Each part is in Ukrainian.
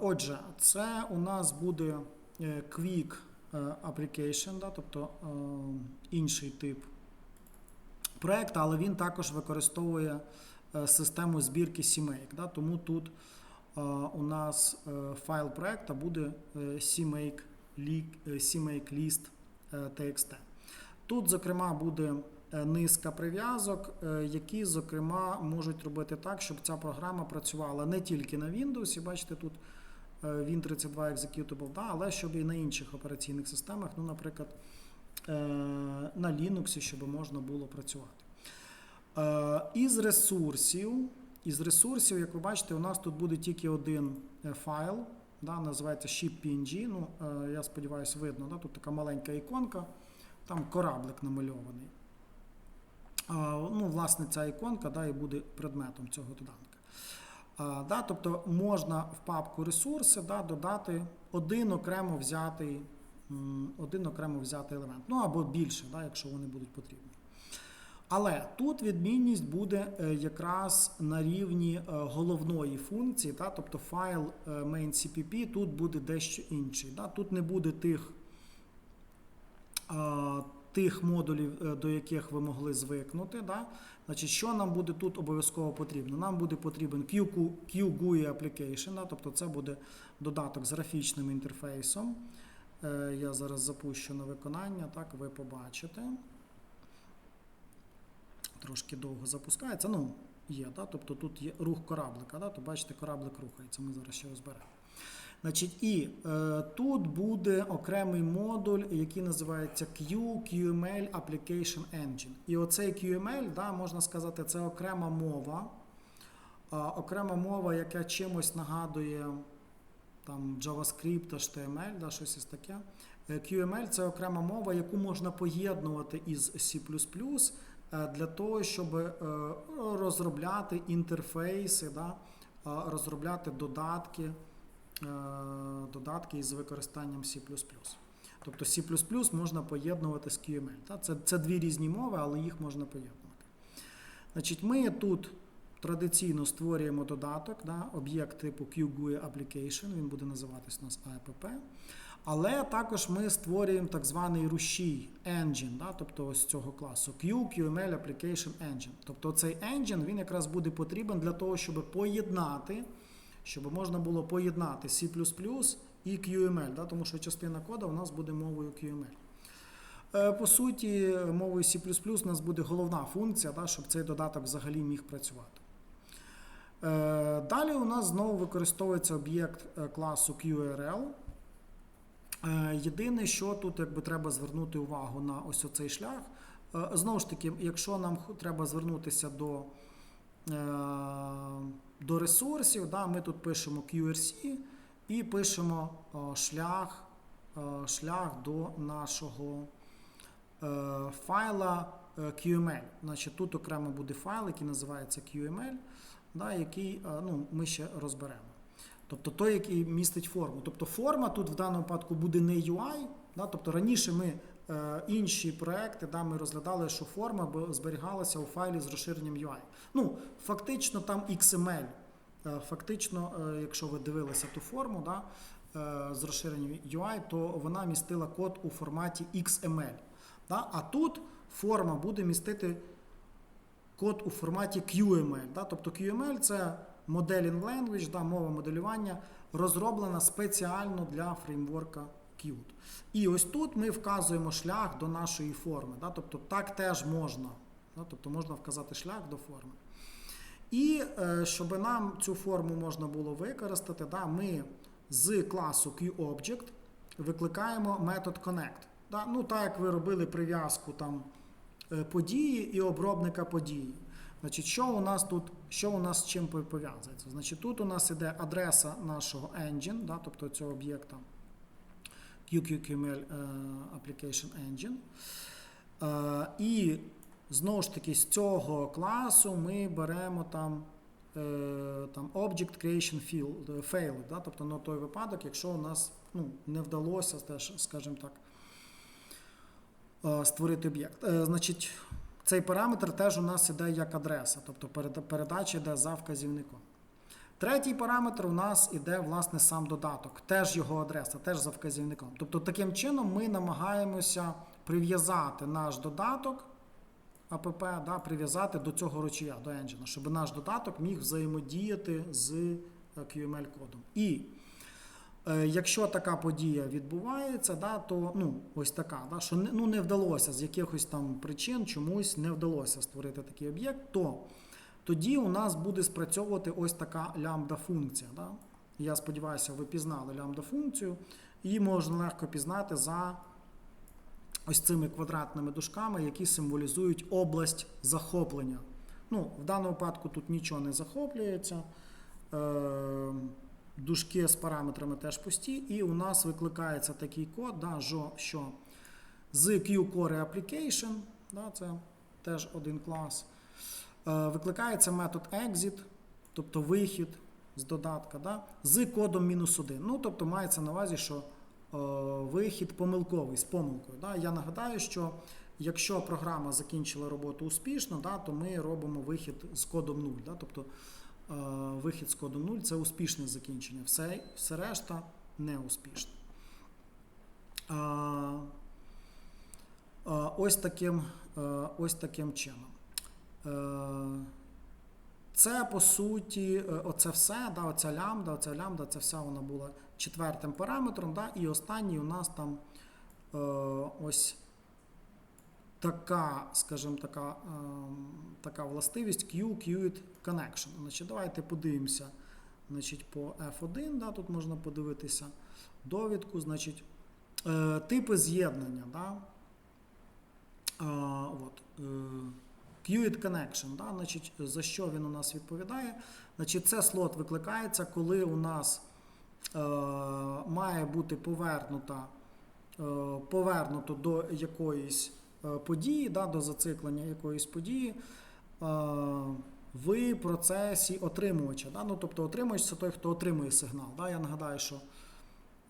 Отже, це у нас буде е, Quick е, Application, да, тобто е, інший тип проекту, але він також використовує систему збірки CMake. Да, тому тут у нас файл проекту буде CMake, li- е, CMake list е, TXT. Тут, зокрема, буде низка прив'язок, е, які, зокрема, можуть робити так, щоб ця програма працювала не тільки на Windows, бачите, тут е, Win32 Executable, да, але щоб і на інших операційних системах, ну, наприклад, е, на Linux, щоб можна було працювати. Е, Із ресурсів, із ресурсів, як ви бачите, у нас тут буде тільки один е, файл, да, називається ship.png. Ну, е, я сподіваюся, видно, да, тут така маленька іконка, там кораблик намальований. Ну, власне, ця іконка да, і буде предметом цього доданка. Да, тобто можна в папку ресурси да, додати один окремо взятий, один окремо взятий елемент. Ну або більше, да, якщо вони будуть потрібні. Але тут відмінність буде е, якраз на рівні е, головної функції, да, тобто файл е, main.cpp тут буде дещо інший. Да. Тут не буде тих, тих модулів, е, до яких ви могли звикнути. Да. Значить, що нам буде тут обов'язково потрібно? Нам буде потрібен QGUI Application, да, тобто це буде додаток з графічним інтерфейсом. Е, Я зараз запущу на виконання, так ви побачите. Трошки довго запускається. Ну, є, да? тобто тут є рух кораблика, да? то бачите, кораблик рухається. Ми зараз ще розберемо. Значить, і е, тут буде окремий модуль, який називається Q, QML Application Engine. І оцей QML, да, можна сказати, це окрема мова. А, окрема мова, яка чимось нагадує там, JavaScript, HTML, да, щось із таке. Е, QML це окрема мова, яку можна поєднувати із C е, для того, щоб е, розробляти інтерфейси, да, розробляти додатки, е, додатки із використанням C. Тобто C можна поєднувати з QML. Це, це дві різні мови, але їх можна поєднувати. Значить, ми тут традиційно створюємо додаток, да, об'єкт типу QGUI Application, він буде називатись у нас APP. Але також ми створюємо так званий рушій engine, да, тобто ось цього класу QML Application Engine. Тобто цей engine він якраз буде потрібен для того, щоб поєднати, щоб можна було поєднати C і QML, да, тому що частина коду у нас буде мовою QML. Е, По суті, мовою C у нас буде головна функція, да, щоб цей додаток взагалі міг працювати. Е, Далі у нас знову використовується об'єкт е, класу QRL. Єдине, що тут якби треба звернути увагу на ось цей шлях. Знову ж таки, якщо нам треба звернутися до, до ресурсів, да, ми тут пишемо QRC і пишемо е, шлях, е, шлях до нашого е, файла QML. Значить, тут окремо буде файл, який називається QML, да, який ну, ми ще розберемо. Тобто той, який містить форму. Тобто форма тут в даному випадку буде не UI. Да? Тобто раніше ми інші проекти да, ми розглядали, що форма зберігалася у файлі з розширенням UI. Ну, фактично там XML. Е, Фактично, е, якщо ви дивилися ту форму да, е, з розширенням UI, то вона містила код у форматі XML. Да? А тут форма буде містити код у форматі QML. Да? Тобто QML це Modeling Language, да, мова моделювання, розроблена спеціально для фреймворка Qt. І ось тут ми вказуємо шлях до нашої форми. Да? Тобто так теж можна. Да? Тобто можна вказати шлях до форми. І е, щоб нам цю форму можна було використати, да, ми з класу QObject викликаємо метод connect. Да? Ну, так як ви робили прив'язку там е, події і обробника події. Значить, що у нас тут, що у нас з чим пов'язується? Значить, тут у нас іде адреса нашого engine, да, тобто цього об'єкта QQQML е, Application Engine. Е, І знову ж таки з цього класу ми беремо там, е, там Object Creation Field, Failed, да, тобто на той випадок, якщо у нас ну, не вдалося, скажімо так, створити об'єкт. Значить, цей параметр теж у нас іде як адреса, тобто передача йде за вказівником. Третій параметр у нас іде власне сам додаток, теж його адреса, теж за вказівником. Тобто таким чином ми намагаємося прив'язати наш додаток АПП, да, прив'язати до цього ручія, до engine, щоб наш додаток міг взаємодіяти з е, QML-кодом. І е, якщо така подія відбувається, да, то ну, ось така, да, що ну, не вдалося з якихось там причин чомусь не вдалося створити такий об'єкт, то тоді у нас буде спрацьовувати ось така лямбда-функція. Да? Я сподіваюся, ви пізнали лямбда-функцію. Її можна легко пізнати за ось цими квадратними дужками, які символізують область захоплення. Ну, в даному випадку тут нічого не захоплюється. Е, Дужки з параметрами теж пусті, і у нас викликається такий код, да, що з QCore Application, да, це теж один клас. Е, Викликається метод exit, тобто вихід з додатка, да, з кодом мінус 1. Ну, тобто мається на увазі, що е, вихід помилковий з помилкою. Да. Я нагадаю, що якщо програма закінчила роботу успішно, да, то ми робимо вихід з кодом 0. Да, тобто е, вихід з кодом 0 це успішне закінчення. Все, все решта не успішне. Ось, таким, ось таким чином. Е, Це по суті, е, оце все, да, оця лямбда, оця лямбда, це вся вона була четвертим параметром. Да, і останній у нас там е, ось така, скажімо, така, така властивість Q, Queued Connection. Значить, давайте подивимося значить, по F1, да, тут можна подивитися довідку, значить, типи з'єднання. Да, от, Queued Connection, да, значить, за що він у нас відповідає? Значить, це слот викликається, коли у нас е, має бути повернута, е, повернуто до якоїсь е, події, да, до зациклення якоїсь події е, в процесі отримувача. Да? Ну, тобто отримувач це той, хто отримує сигнал. Да? Я нагадаю, що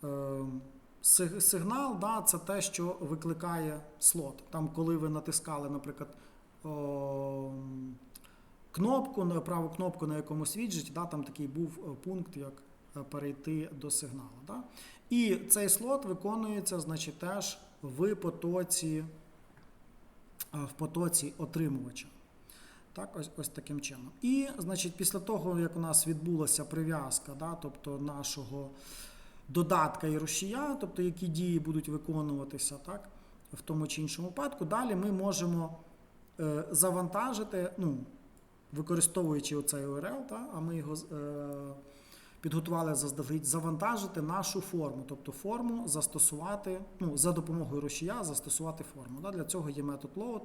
е, сигнал да, це те, що викликає слот. Там, коли ви натискали, наприклад, кнопку, праву кнопку на якомусь віджиті, да, там такий був е, пункт, як е, перейти до сигналу. Да? І цей слот виконується, значить, теж в потоці, е, в потоці отримувача. Так, ось, ось таким чином. І, значить, після того, як у нас відбулася прив'язка, да, тобто нашого додатка і рушія, тобто які дії будуть виконуватися так, в тому чи іншому випадку, далі ми можемо завантажити, ну, використовуючи оцей URL, та, а ми його е, підготували заздалегідь, завантажити нашу форму, тобто форму застосувати, ну, за допомогою рушія застосувати форму. Да. Для цього є метод load,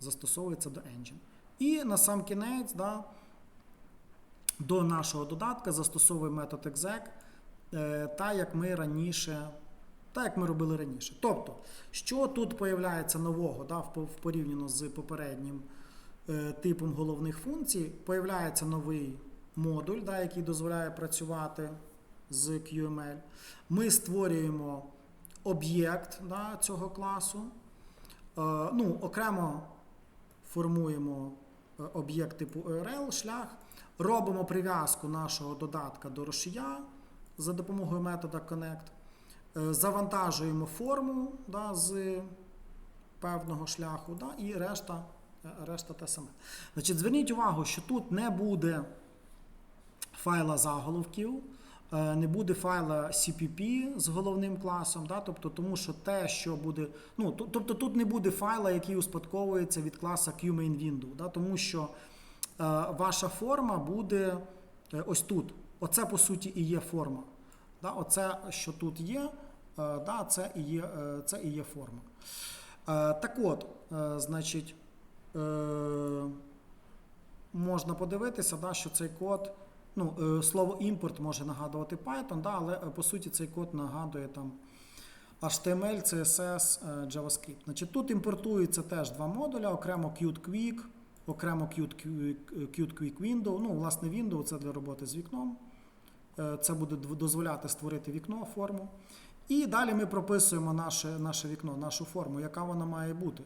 застосовується до engine. І на сам кінець да, до нашого додатка застосовує метод exec, е, та як ми раніше, та як ми робили раніше. Тобто, що тут появляється нового да, в порівняно з попереднім е, типом головних функцій, появляється новий модуль, да, який дозволяє працювати з QML. Ми створюємо об'єкт да, цього класу. Е, ну, окремо формуємо е, об'єкт типу URL, шлях, робимо прив'язку нашого додатка до рушія за допомогою метода connect, завантажуємо форму да, з певного шляху, да, і решта, е, решта те саме. Значить, зверніть увагу, що тут не буде файла заголовків. е, Не буде файла CPP з головним класом, да, тобто, тому що те, що буде. Ну, тобто тут не буде файла, який успадковується від класа QMainWindow, да, тому що е, ваша форма буде е, ось тут. Оце по суті і є форма. Да, оце, що тут є, е, да, це, і є, е, це і є форма. Е, так от, значить, можна подивитися, да, що цей код. Ну, слово імпорт може нагадувати Python, да, але по суті цей код нагадує там HTML, CSS, JavaScript. Значить, тут імпортується теж два модуля, окремо Qt Quick, окремо Qt Quick Window. Ну, власне, Window це для роботи з вікном. Е, Це буде дозволяти створити вікно, форму. І далі ми прописуємо наше, наше вікно, нашу форму, яка вона має бути.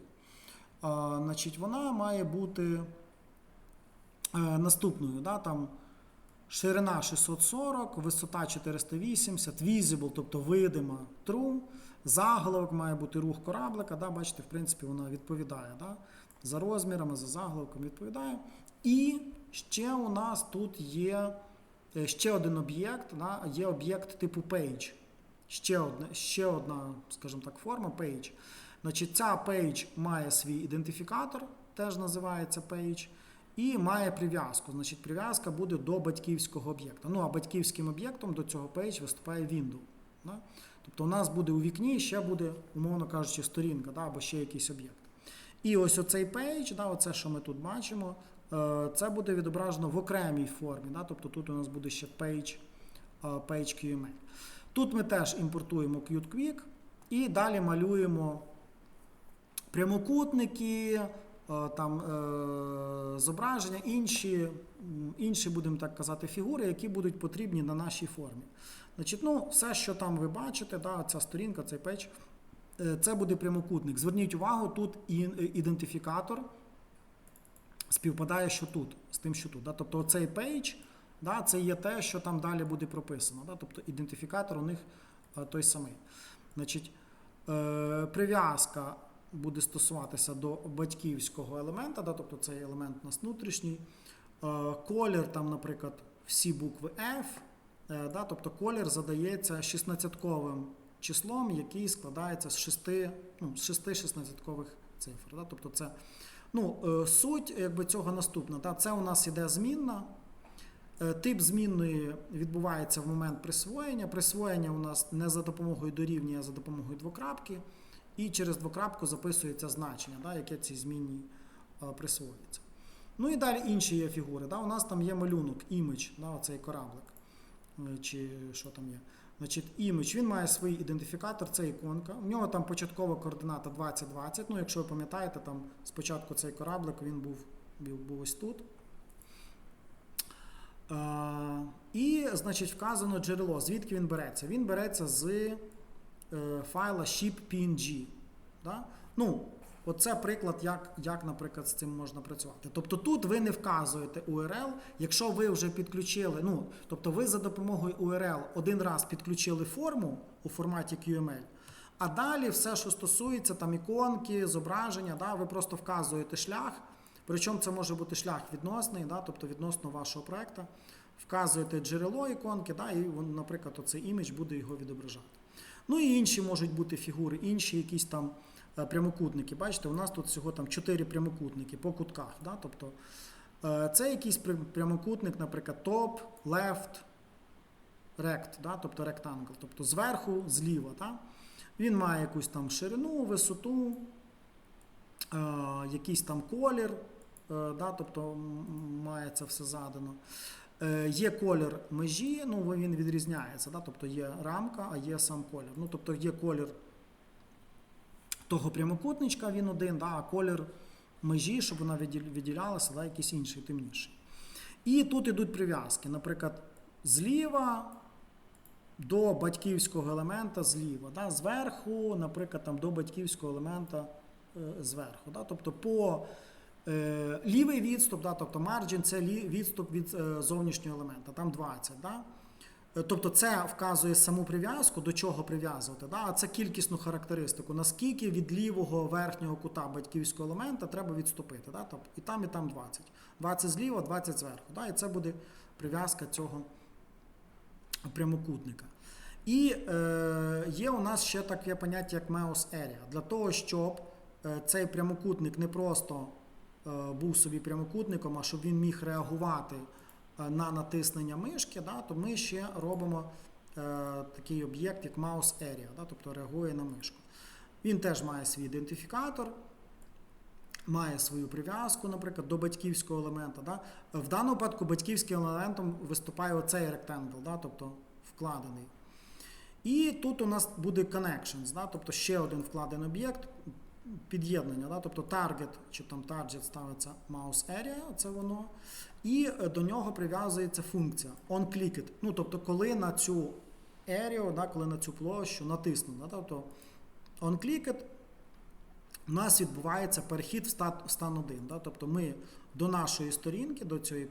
А, значить, вона має бути е, наступною. Да, там, ширина 640, висота 480, visible, тобто видима true. Заголовок має бути рух кораблика. Да, бачите, в принципі, вона відповідає. Да? За розмірами, за заголовком відповідає. І ще у нас тут є ще один об'єкт, да? є об'єкт типу page. Ще одна, ще одна, скажімо так, форма page. Значить, ця page має свій ідентифікатор, теж називається page, і має прив'язку. Значить, прив'язка буде до батьківського об'єкта. Ну, а батьківським об'єктом до цього page виступає window. Да? Тобто у нас буде у вікні ще буде, умовно кажучи, сторінка да? або ще якийсь об'єкт. І ось оцей page, да, оце, що ми тут бачимо, е, це буде відображено в окремій формі. Да? Тобто тут у нас буде ще page, е, page. Тут ми теж імпортуємо QtQuick і далі малюємо прямокутники, е, там е, зображення, інші, інші, будемо так казати, фігури, які будуть потрібні на нашій формі. Значить, ну, все, що там ви бачите, да, ця сторінка, цей е, це буде прямокутник. Зверніть увагу, тут е, ідентифікатор співпадає, що тут, з тим, що тут. Да? Тобто цей пейдж, да, це є те, що там далі буде прописано. Да? Тобто ідентифікатор у них е, той самий. Значить, е, прив'язка буде стосуватися до батьківського елемента, да? тобто цей елемент у нас внутрішній. Е, колір, там, наприклад, всі букви F, е, да? тобто колір задається 16-ковим числом, який складається з 6, ну, з 6 16-кових цифр. Да? Тобто це Ну, е, суть якби, цього наступна. Та, це у нас іде змінна. Е, Тип змінної відбувається в момент присвоєння. Присвоєння у нас не за допомогою дорівнює, а за допомогою двокрапки. І через двокрапку записується значення, да, яке цій змінній е, присвоюється. Ну і далі інші є фігури. Да. У нас там є малюнок, імідж, да, оцей кораблик. Чи що там є. Значить, імідж, він має свій ідентифікатор, це іконка. У нього там початкова координата 2020. Ну, якщо ви пам'ятаєте, там спочатку цей кораблик він був, був, ось тут. Е, і, значить, вказано джерело. Звідки він береться? Він береться з е, файла ship.png. Да? Ну, Оце приклад, як, як, наприклад, з цим можна працювати. Тобто тут ви не вказуєте URL, якщо ви вже підключили, ну, тобто ви за допомогою URL один раз підключили форму у форматі QML, а далі все, що стосується там іконки, зображення, да, ви просто вказуєте шлях. Причому це може бути шлях відносний, да, тобто відносно вашого проекту. Вказуєте джерело іконки, да, і, наприклад, оцей імідж буде його відображати. Ну і інші можуть бути фігури, інші якісь там прямокутники. Бачите, у нас тут всього там 4 прямокутники по кутках. Да? Тобто е, це якийсь прямокутник, наприклад, top, left, rect, да? тобто rectangle, тобто зверху, зліва. Да? Він має якусь там ширину, висоту, е, якийсь там колір, е, да? тобто має це все задано. Е, Є колір межі, ну він відрізняється, да? тобто є рамка, а є сам колір. Ну, тобто є колір того прямокутничка, він один, да? а колір межі, щоб вона відділялася, да? якийсь інший, темніший. І тут ідуть прив'язки. Наприклад, зліва до батьківського елемента зліва, да? зверху, наприклад, там, до батьківського елемента е, зверху. Да? Тобто по Е, лівий відступ, да, тобто margin, це лі- відступ від е, зовнішнього елемента, там 20. Да? Тобто це вказує саму прив'язку, до чого прив'язувати. Да? А це кількісну характеристику, наскільки від лівого верхнього кута батьківського елемента треба відступити. Да? Тобто і там, і там 20. 20 зліва, 20 зверху. Да? І це буде прив'язка цього прямокутника. І е, є у нас ще таке поняття, як Meos Area. Для того, щоб е, цей прямокутник не просто е, був собі прямокутником, а щоб він міг реагувати на натиснення мишки, да, то ми ще робимо е, такий об'єкт, як Mouse Area, да, тобто реагує на мишку. Він теж має свій ідентифікатор, має свою прив'язку, наприклад, до батьківського елемента. Да. В даному випадку батьківським елементом виступає оцей rectangle, да, тобто вкладений. І тут у нас буде connections, да, тобто ще один вкладений об'єкт, під'єднання, да, тобто target чи там target ставиться mouse area, це воно, і е, до нього прив'язується функція onClicked. Ну, тобто, коли на цю area, да, коли на цю площу натиснуто, да, тобто onClicked, у нас відбувається перехід в стан, 1. Да, тобто ми до нашої сторінки, до цієї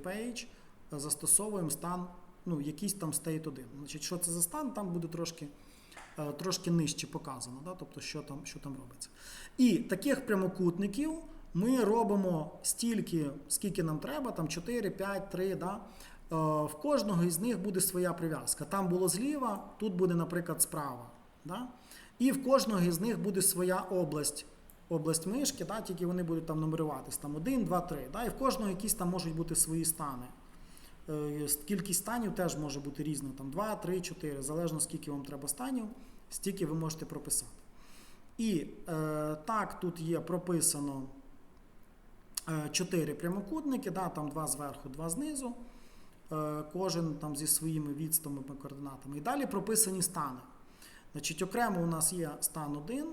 е, застосовуємо стан, ну, якийсь там state 1. Значить, що це за стан, там буде трошки, е, трошки нижче показано, да? тобто, що там, що там робиться. І таких прямокутників ми робимо стільки, скільки нам треба, там 4, 5, 3, да? Е, в кожного із них буде своя прив'язка. Там було зліва, тут буде, наприклад, справа. Да? І в кожного із них буде своя область, область мишки, да? тільки вони будуть там нумеруватись там 1, 2, 3. Да? І в кожного якісь там можуть бути свої стани. Е, Кількість станів теж може бути різна, там 2, 3, 4, залежно скільки вам треба станів, стільки ви можете прописати. І е, так, тут є прописано 4 прямокутники, да, там 2 зверху, 2 знизу, е, кожен там зі своїми відступами координатами. І далі прописані стани. Значить, окремо у нас є стан 1,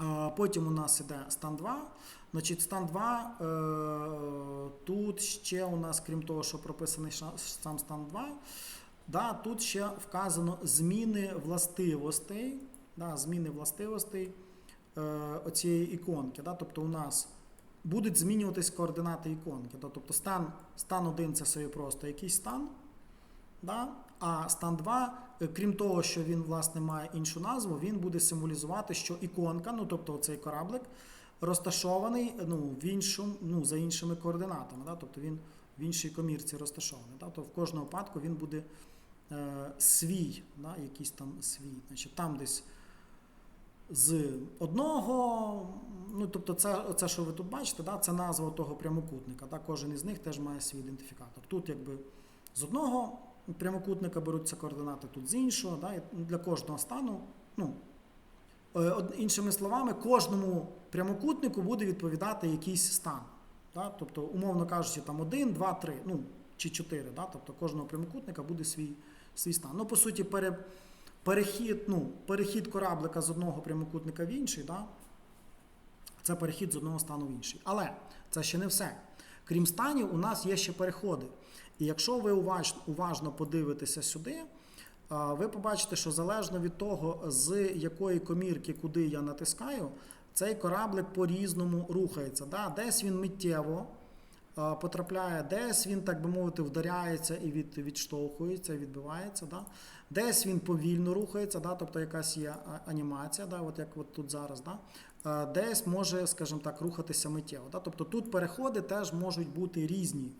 е, потім у нас іде стан 2. Значить, стан 2, е, тут ще у нас, крім того, що прописаний сам стан 2, да, тут ще вказано зміни властивостей. Да, зміни властивостей е, оцієї іконки. Да, тобто у нас будуть змінюватись координати іконки. Тобто стан, стан 1 це собі просто якийсь стан. Да? А стан 2, е, крім того, що він власне має іншу назву, він буде символізувати, що іконка, ну тобто цей кораблик, розташований ну, в іншому, ну, за іншими координатами. Да? Тобто він в іншій комірці розташований. Да? Тобто в кожному випадку він буде е, свій, да? якийсь там свій. Значить, там десь з одного, ну тобто, це, це, що ви тут бачите, да? це назва того прямокутника. Да? Кожен із них теж має свій ідентифікатор. Тут якби з одного прямокутника беруться координати, тут з іншого. Да? Для кожного стану, ну, е, іншими словами, кожному прямокутнику буде відповідати якийсь стан. Да? Тобто, умовно кажучи, там 1, 2, 3, ну, чи 4. Да? Тобто кожного прямокутника буде свій, свій стан. Ну, по суті, пере, перехід, ну, перехід кораблика з одного прямокутника в інший, да? це перехід з одного стану в інший. Але це ще не все. Крім станів, у нас є ще переходи. І якщо ви уважно, уважно подивитеся сюди, ви побачите, що залежно від того, з якої комірки, куди я натискаю, цей кораблик по-різному рухається. Да? Десь він миттєво потрапляє, десь він, так би мовити, вдаряється і від, відштовхується, відбивається. Да? Десь він повільно рухається, да? тобто якась є анімація, да? от як от тут зараз. Да? Десь може, скажімо так, рухатися миттєво. Да? Тобто тут переходи теж можуть бути різні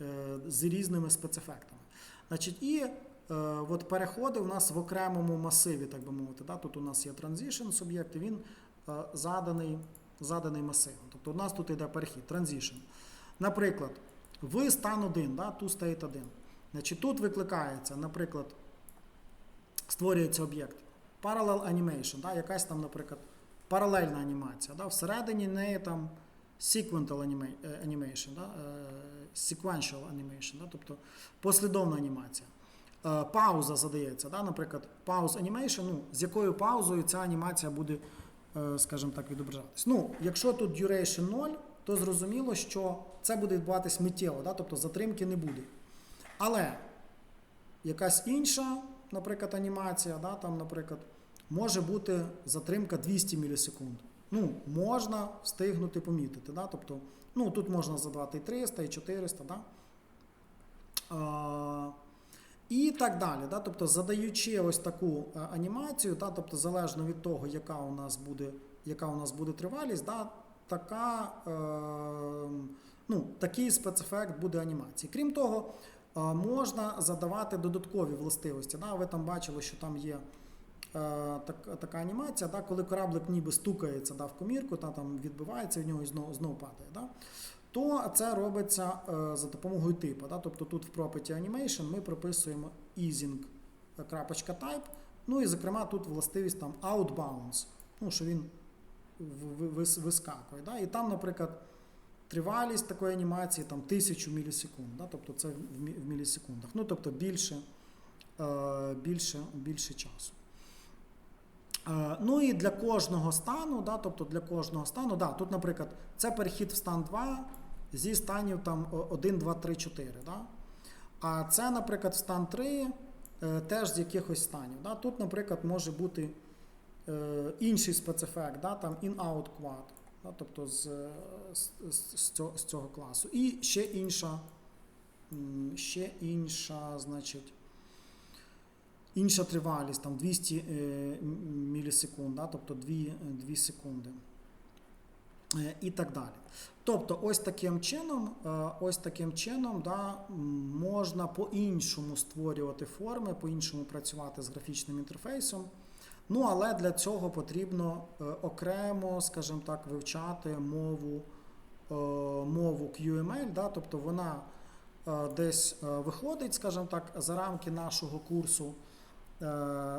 е, з різними спецефектами. Значить, і е, от переходи у нас в окремому масиві, так би мовити. Да? Тут у нас є transition суб'єкт, він е, заданий, заданий масивом. Тобто у нас тут йде перехід, transition. Наприклад, в стан 1, да, to state 1. Значить, тут викликається, наприклад, створюється об'єкт parallel animation, да, якась там, наприклад, паралельна анімація. Да, всередині неї там sequential е, animation, да, е, sequential animation, да, тобто послідовна анімація. Е, Пауза задається, да, наприклад, pause animation, ну, з якою паузою ця анімація буде, скажімо так, відображатись. Ну, якщо тут duration 0, то зрозуміло, що це буде відбуватись миттєво, да, тобто затримки не буде. Але якась інша, наприклад, анімація, да, там, наприклад, може бути затримка 200 мілісекунд. Ну, можна встигнути помітити. Да? Тобто, ну, тут можна задавати і 300, і 400. Да? А, і так далі. Да? Тобто, задаючи ось таку е, анімацію, да? тобто, залежно від того, яка у нас буде, яка у нас буде тривалість, да? Така, е, ну, такий спецефект буде анімації. Крім того, е, можна задавати додаткові властивості. Да? Ви там бачили, що там є. е, Так, така анімація, да, коли кораблик ніби стукається да, в комірку, та там відбивається від нього і знову, знову падає. Да, то це робиться за допомогою типу. Да, тобто тут в Property Animation ми прописуємо easing.type, ну і зокрема тут властивість там outbounds, ну, що він в- в- вискакує. Да, і там, наприклад, тривалість такої анімації там 1000 мілісекунд, да, тобто це в мілісекундах. Ну, тобто більше, е, більше, більше часу. Е, Ну і для кожного стану, да, тобто для кожного стану, да, тут, наприклад, це перехід в стан 2 зі станів там 1, 2, 3, 4. Да? А це, наприклад, стан 3 е, теж з якихось станів. Да? Тут, наприклад, може бути інший спецефект, да? там in-out quad, да? тобто з, з, з, цього, класу. І ще інша, ще інша, значить, інша тривалість, там 200 е, мілісекунд, да, тобто 2, 2 секунди. Е, І так далі. Тобто, ось таким чином, е, ось таким чином да, можна по-іншому створювати форми, по-іншому працювати з графічним інтерфейсом. Ну, але для цього потрібно е, окремо, скажімо так, вивчати мову, е, мову QML, да, тобто вона е, десь виходить, скажімо так, за рамки нашого курсу.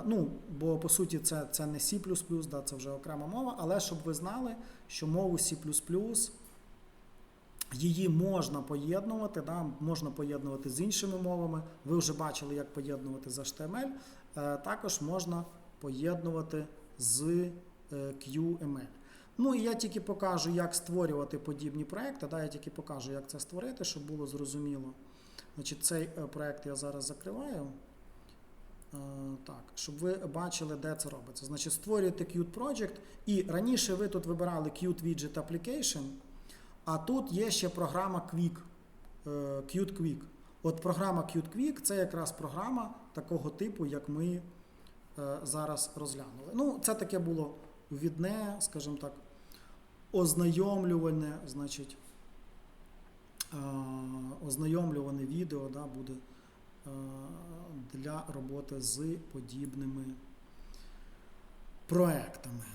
Ну, бо по суті це, це не C, да, це вже окрема мова, але щоб ви знали, що мову C її можна поєднувати, да, можна поєднувати з іншими мовами. Ви вже бачили, як поєднувати з HTML. Також можна поєднувати з е, QML. Ну і я тільки покажу, як створювати подібні проекти. Да, я тільки покажу, як це створити, щоб було зрозуміло. Значить, цей е, проект я зараз закриваю. Е, Так, щоб ви бачили, де це робиться. Значить, створюєте Qt Project, і раніше ви тут вибирали Qt Widget Application, а тут є ще програма Quick, Qt Quick. От програма Qt Quick це якраз програма такого типу, як ми зараз розглянули. Ну, це таке було відне, скажімо так, ознайомлювальне, значить, е, ознайомлюване відео да, буде е, для роботи з подібними проектами.